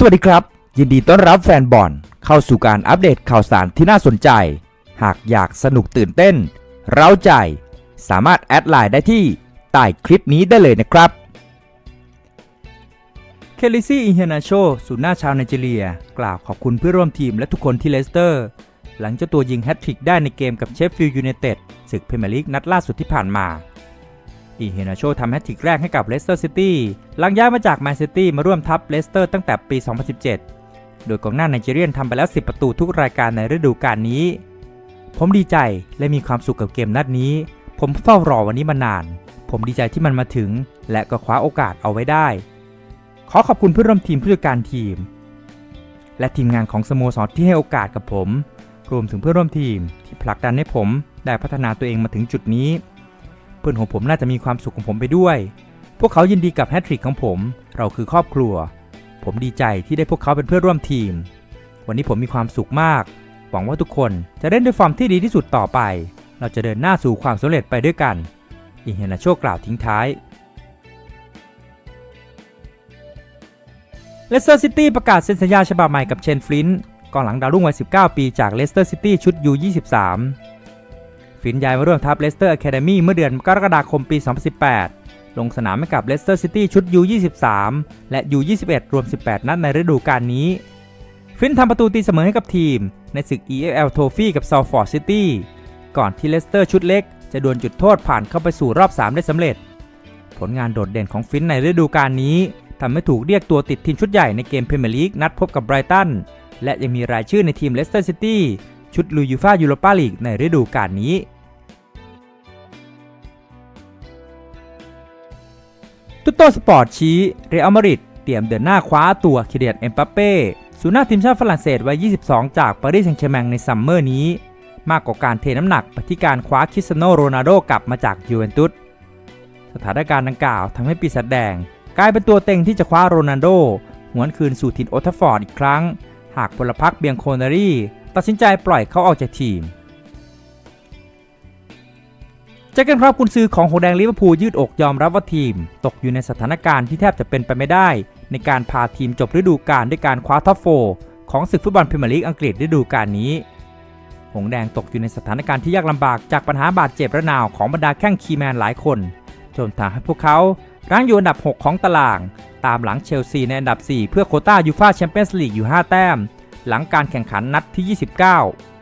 สวัสดีครับ ยินดีต้อนรับแฟนบอลเข้าสู่การอัปเดตข่าวสารที่น่าสนใจ หากอยากสนุกตื่นเต้น เร้าใจ สามารถแอดไลน์ได้ที่ใต้คลิปนี้ได้เลยนะครับ เคลิซี่อินเฮนาโชศูนย์หน้าชาวไนจีเรีย กล่าวขอบคุณเพื่อร่วมทีมและทุกคนที่เลสเตอร์ หลังเจ้าตัวยิงแฮตทริกได้ในเกมกับเชฟฟิลด์ยูไนเต็ดศึกพรีเมียร์ลีกนัดล่าสุดที่ผ่านมา อีเฮนาโชทำแฮตทริกแรกให้กับเลสเตอร์ซิตี้หลังย้ายมาจากแมนซิตี้มาร่วมทัพเลสเตอร์ตั้งแต่ปี 2017 โดยกองหน้าไนจีเรียนทำไปแล้ว 10 ประตูทุกรายการในฤดูกาลนี้ ผมดีใจและมีความสุขกับเกมนัดนี้ ผมเฝ้ารอวันนี้มานาน ผมดีใจที่มันมาถึง และก็คว้าโอกาสเอาไว้ได้ ขอขอบคุณเพื่อนร่วมทีมผู้จัดการทีม และทีมงานของสโมสรที่ให้โอกาสกับผม รวมถึงเพื่อนร่วมทีมที่ผลักดันให้ผมได้พัฒนาตัวเองมาถึงจุดนี้ พื่อนของผมน่าจะมีความสุขของผมไปด้วย พวกเขายินดีกับแฮตทริกของผม เราคือครอบครัว ผมดีใจที่ได้พวกเขาเป็นเพื่อนร่วมทีม วันนี้ผมมีความสุขมาก หวังว่าทุกคนจะเล่นด้วยฟอร์มที่ดีที่สุดต่อไป เราจะเดินหน้าสู่ความสำเร็จไปด้วยกัน อิเฮนาโชกล่าวทิ้งท้ายเลสเตอร์ซิตี้ประกาศเซ็นสัญญาฉบับใหม่กับเชนฟลินต์กองหลังดาวรุ่งวัย 19 ปีจากเลสเตอร์ซิตี้ชุด U23 ฟินย้ายมาร่วมทัพเลสเตอร์อะคาเดมี่เมื่อเดือนกรกฎาคมปี 2018 ลงสนามให้กับเลสเตอร์ซิตี้ชุด U23 และ U21 รวม 18 นัดในฤดูกาลนี้ ฟินทำประตูตีเสมอให้กับทีม ในศึก EFL Trophy กับซ a ลฟอร์ดซิตี้ก่อนที่เลสเตอร์ชุดเล็ก จะดวลจุดโทษผ่านเข้าไปสู่รอบ 3 ได้สำเร็จ ผลงานโดดเด่นของฟินในฤดูกาลนี้ทำให้ถูกเรียกตัวติดทีมชุดใหญ่ในเกมพรีเมียร์ลีกนัดพบกับไบรตันและยังมีรายชื่อในทีมเลสเตอร์ซิตี้ ชุดลูยูฟายูโรปาลีกในฤดูกาลนี้ ตุตโตสปอร์ตชี้เรอัลมาดริดเตรียมเดินหน้าคว้าตัวคิเดียนเอ็มบัปเป้ศูนย์หน้าทีมชาติฝรั่งเศสวัย 22 จากปารีสแซงต์แชร์แมงในซัมเมอร์นี้ มากกว่าการเทน้ำหนักไปที่การคว้าคริสเตียโนโรนัลโดกลับมาจากยูเวนตุสสถานการณ์ดังกล่าวทำให้ปีศาจแดง กลายเป็นตัวเต็งที่จะคว้าโรนัลโดหวนคืนสู่ถิ่นโอลทัฟฟอร์ดอีกครั้ง หากพลพรรคเบียงโคนารี ตัดสินใจปล่อยเขาออกจากทีมเจอกันครับกุนซือของโฮแดงลิเวอร์พูลยืดอกยอมรับว่าทีม ตกอยู่ในสถานการณ์ที่แทบจะเป็นไปไม่ได้ ในการพาทีมจบฤดูกาลด้วยการคว้าท็อปโฟร์ของศึกฟุตบอลพรีเมียร์ลีกอังกฤษฤดูกาลนี้ หงแดงตกอยู่ในสถานการณ์ที่ยากลำบากจากปัญหาบาดเจ็บระนาวของบรรดาแข้งคีแมนหลายคนจนทำให้พวกเขารั้งอยู่อันดับ 6 ของตาราง ตามหลังเชลซีในอันดับ 4 เพื่อโคต้ายูฟ่าแชมเปี้ยนส์ลีกอยู่ 5 แต้ม หลังการแข่งขันนัดที่ 29